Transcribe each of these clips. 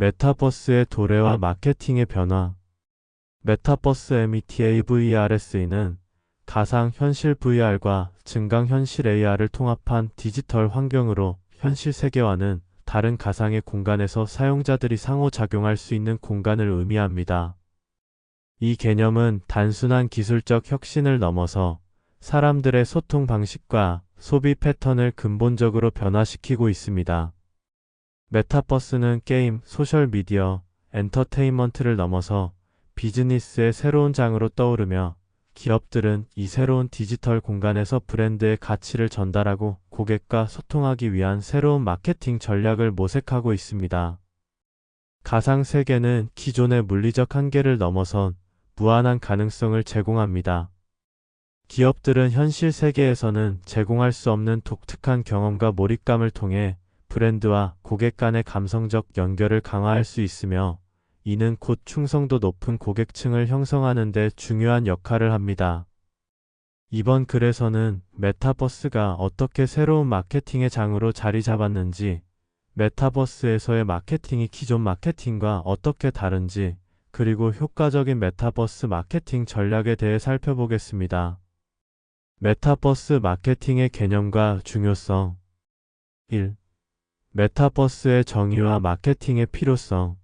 메타버스의 도래와 마케팅의 변화 메타버스 E META VRSE는 가상 현실 VR과 증강 현실 AR을 통합한 디지털 환경으로 현실 세계와는 다른 가상의 공간에서 사용자들이 상호작용할 수 있는 공간을 의미합니다. 이 개념은 단순한 기술적 혁신을 넘어서 사람들의 소통 방식과 소비 패턴을 근본적으로 변화시키고 있습니다. 메타버스는 게임, 소셜미디어, 엔터테인먼트를 넘어서 비즈니스의 새로운 장으로 떠오르며 기업들은 이 새로운 디지털 공간에서 브랜드의 가치를 전달하고 고객과 소통하기 위한 새로운 마케팅 전략을 모색하고 있습니다. 가상 세계는 기존의 물리적 한계를 넘어선 무한한 가능성을 제공합니다. 기업들은 현실 세계에서는 제공할 수 없는 독특한 경험과 몰입감을 통해 브랜드와 고객 간의 감성적 연결을 강화할 수 있으며 이는 곧 충성도 높은 고객층을 형성하는 데 중요한 역할을 합니다. 이번 글에서는 메타버스가 어떻게 새로운 마케팅의 장으로 자리 잡았는지, 메타버스에서의 마케팅이 기존 마케팅과 어떻게 다른지, 그리고 효과적인 메타버스 마케팅 전략에 대해 살펴보겠습니다. 메타버스 마케팅의 개념과 중요성 1. 메타버스의 정의와 마케팅의 필요성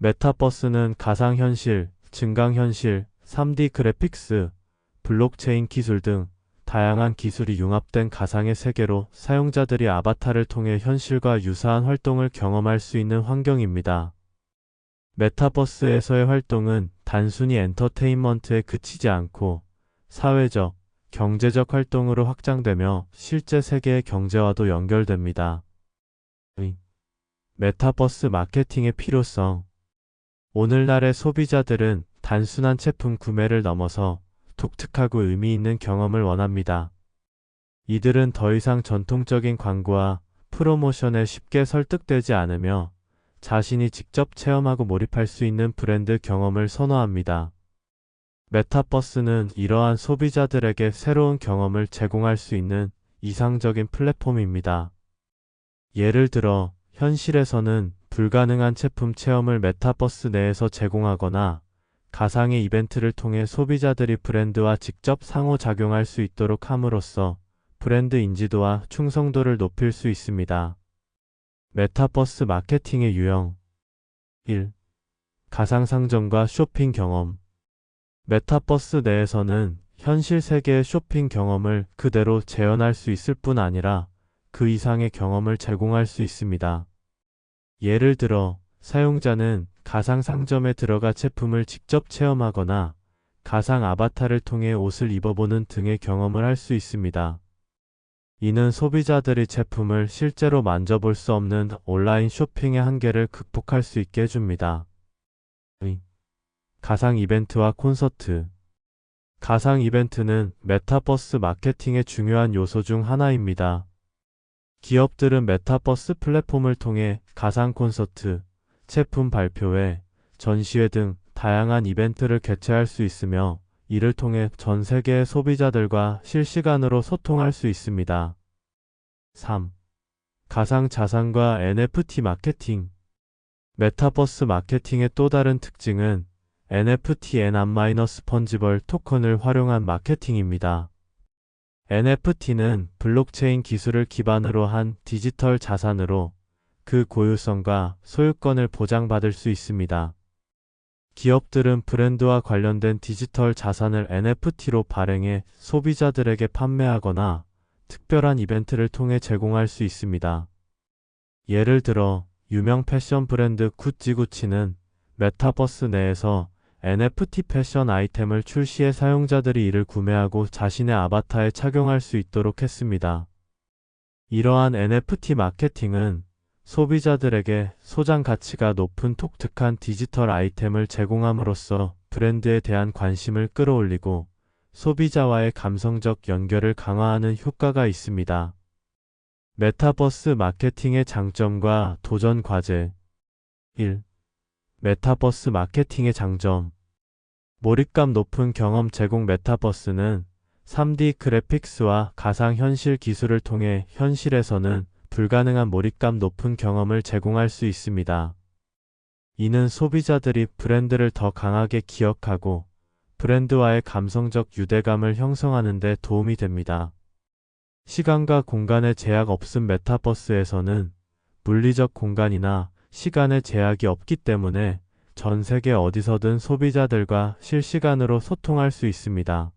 메타버스는 가상현실, 증강현실, 3D 그래픽스, 블록체인 기술 등 다양한 기술이 융합된 가상의 세계로 사용자들이 아바타를 통해 현실과 유사한 활동을 경험할 수 있는 환경입니다. 메타버스에서의 활동은 단순히 엔터테인먼트에 그치지 않고 사회적, 경제적 활동으로 확장되며 실제 세계의 경제와도 연결됩니다. 메타버스 마케팅의 필요성 오늘날의 소비자들은 단순한 제품 구매를 넘어서 독특하고 의미 있는 경험을 원합니다. 이들은 더 이상 전통적인 광고와 프로모션에 쉽게 설득되지 않으며 자신이 직접 체험하고 몰입할 수 있는 브랜드 경험을 선호합니다. 메타버스는 이러한 소비자들에게 새로운 경험을 제공할 수 있는 이상적인 플랫폼입니다. 예를 들어, 현실에서는 불가능한 제품 체험을 메타버스 내에서 제공하거나 가상의 이벤트를 통해 소비자들이 브랜드와 직접 상호작용할 수 있도록 함으로써 브랜드 인지도와 충성도를 높일 수 있습니다. 메타버스 마케팅의 유형 1. 가상상점과 쇼핑 경험 메타버스 내에서는 현실 세계의 쇼핑 경험을 그대로 재현할 수 있을 뿐 아니라 그 이상의 경험을 제공할 수 있습니다. 예를 들어, 사용자는 가상 상점에 들어가 제품을 직접 체험하거나 가상 아바타를 통해 옷을 입어보는 등의 경험을 할 수 있습니다. 이는 소비자들이 제품을 실제로 만져볼 수 없는 온라인 쇼핑의 한계를 극복할 수 있게 해줍니다. 가상 이벤트와 콘서트 가상 이벤트는 메타버스 마케팅의 중요한 요소 중 하나입니다. 기업들은 메타버스 플랫폼을 통해 가상 콘서트, 제품 발표회, 전시회 등 다양한 이벤트를 개최할 수 있으며 이를 통해 전 세계의 소비자들과 실시간으로 소통할 수 있습니다. 3. 가상 자산과 NFT 마케팅 메타버스 마케팅의 또 다른 특징은 NFT N-펀지벌 토큰을 활용한 마케팅입니다. NFT는 블록체인 기술을 기반으로 한 디지털 자산으로 그 고유성과 소유권을 보장받을 수 있습니다. 기업들은 브랜드와 관련된 디지털 자산을 NFT로 발행해 소비자들에게 판매하거나 특별한 이벤트를 통해 제공할 수 있습니다. 예를 들어 유명 패션 브랜드 구찌구치는 메타버스 내에서 NFT 패션 아이템을 출시해 사용자들이 이를 구매하고 자신의 아바타에 착용할 수 있도록 했습니다. 이러한 NFT 마케팅은 소비자들에게 소장 가치가 높은 독특한 디지털 아이템을 제공함으로써 브랜드에 대한 관심을 끌어올리고 소비자와의 감성적 연결을 강화하는 효과가 있습니다. 메타버스 마케팅의 장점과 도전 과제 1. 메타버스 마케팅의 장점 몰입감 높은 경험 제공 메타버스는 3D 그래픽스와 가상현실 기술을 통해 현실에서는 불가능한 몰입감 높은 경험을 제공할 수 있습니다. 이는 소비자들이 브랜드를 더 강하게 기억하고 브랜드와의 감성적 유대감을 형성하는 데 도움이 됩니다. 시간과 공간의 제약 없음 메타버스에서는 물리적 공간이나 시간의 제약이 없기 때문에 전 세계 어디서든 소비자들과 실시간으로 소통할 수 있습니다.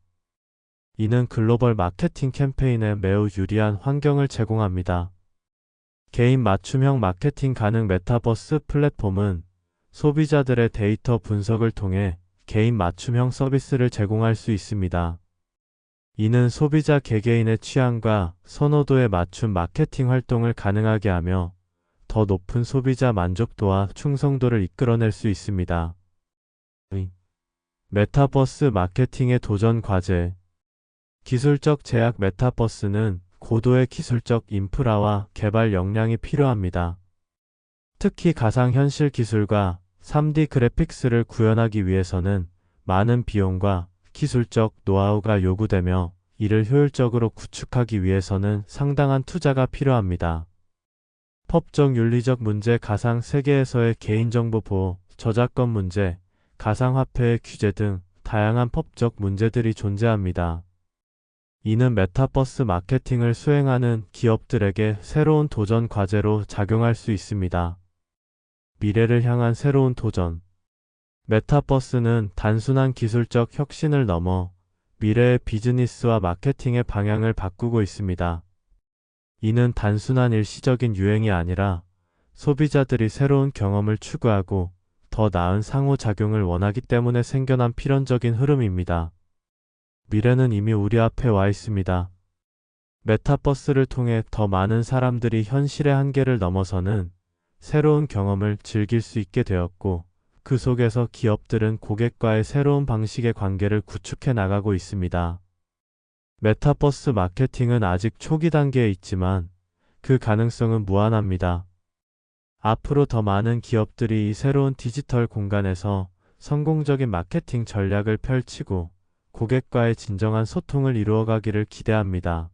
이는 글로벌 마케팅 캠페인에 매우 유리한 환경을 제공합니다. 개인 맞춤형 마케팅 가능 메타버스 플랫폼은 소비자들의 데이터 분석을 통해 개인 맞춤형 서비스를 제공할 수 있습니다. 이는 소비자 개개인의 취향과 선호도에 맞춘 마케팅 활동을 가능하게 하며 더 높은 소비자 만족도와 충성도를 이끌어낼 수 있습니다. 메타버스 마케팅의 도전 과제 기술적 제약 메타버스는 고도의 기술적 인프라와 개발 역량이 필요합니다. 특히 가상현실 기술과 3D 그래픽스를 구현하기 위해서는 많은 비용과 기술적 노하우가 요구되며 이를 효율적으로 구축하기 위해서는 상당한 투자가 필요합니다. 법적 윤리적 문제 가상 세계에서의 개인정보 보호, 저작권 문제, 가상화폐의 규제 등 다양한 법적 문제들이 존재합니다. 이는 메타버스 마케팅을 수행하는 기업들에게 새로운 도전 과제로 작용할 수 있습니다. 미래를 향한 새로운 도전. 메타버스는 단순한 기술적 혁신을 넘어 미래의 비즈니스와 마케팅의 방향을 바꾸고 있습니다. 이는 단순한 일시적인 유행이 아니라 소비자들이 새로운 경험을 추구하고 더 나은 상호작용을 원하기 때문에 생겨난 필연적인 흐름입니다. 미래는 이미 우리 앞에 와 있습니다. 메타버스를 통해 더 많은 사람들이 현실의 한계를 넘어서는 새로운 경험을 즐길 수 있게 되었고, 그 속에서 기업들은 고객과의 새로운 방식의 관계를 구축해 나가고 있습니다. 메타버스 마케팅은 아직 초기 단계에 있지만 그 가능성은 무한합니다. 앞으로 더 많은 기업들이 이 새로운 디지털 공간에서 성공적인 마케팅 전략을 펼치고 고객과의 진정한 소통을 이루어가기를 기대합니다.